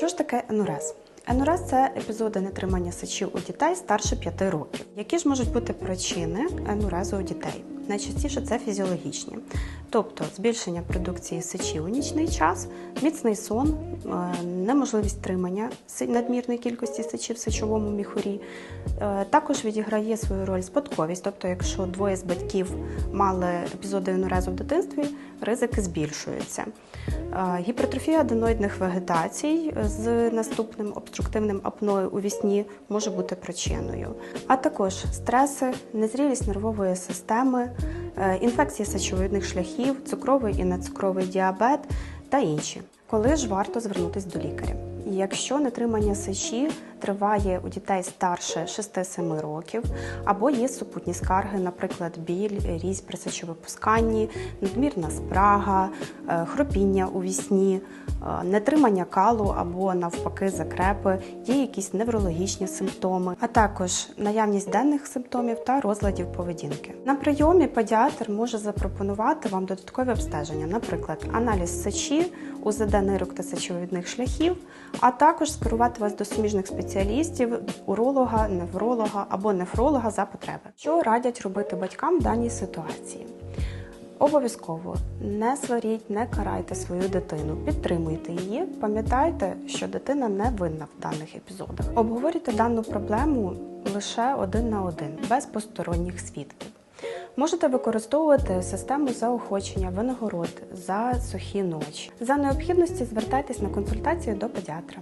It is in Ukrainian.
Що ж таке енурез? Енурез це епізоди нетримання сечів у дітей старше 5 років. Які ж можуть бути причини енурезу у дітей? Найчастіше це фізіологічні, тобто збільшення продукції сечі у нічний час, міцний сон, е, неможливість тримання надмірної кількості сечі в сечовому міхурі. Е, Також відіграє свою роль спадковість, тобто, якщо двоє з батьків мали епізоди енурезу в дитинстві, ризики збільшуються. Е, Гіпертрофія аденоїдних вегетацій з наступним обструктивним апною у вісні може бути причиною, а також стреси, незрілість нервової системи, інфекції сечовидних шляхів, цукровий і нецукровий діабет та інші. Коли ж варто звернутися до лікаря? Якщо нетримання сечі триває у дітей старше 6-7 років, або є супутні скарги, наприклад, біль, різь при сечовипусканні, надмірна спрага, е, хропіння у вісні, е, нетримання калу або навпаки закрепи, є якісь неврологічні симптоми, а також наявність денних симптомів та розладів поведінки. На прийомі педіатр може запропонувати вам додаткові обстеження, наприклад, аналіз сечі, УЗД нирок та сечовидних шляхів, а також скерувати вас до суміжних спеціалістів, уролога, невролога або нефролога за потреби. Що радять робити батькам в даній ситуації? Обов'язково не сваріть, не карайте свою дитину, підтримуйте її. Пам'ятайте, що дитина не винна в даних епізодах. Обговорюйте дану проблему лише один на один, без посторонніх свідків. Можете використовувати систему заохочення винагород за сухі ночі. За необхідності звертайтесь на консультацію до педіатра.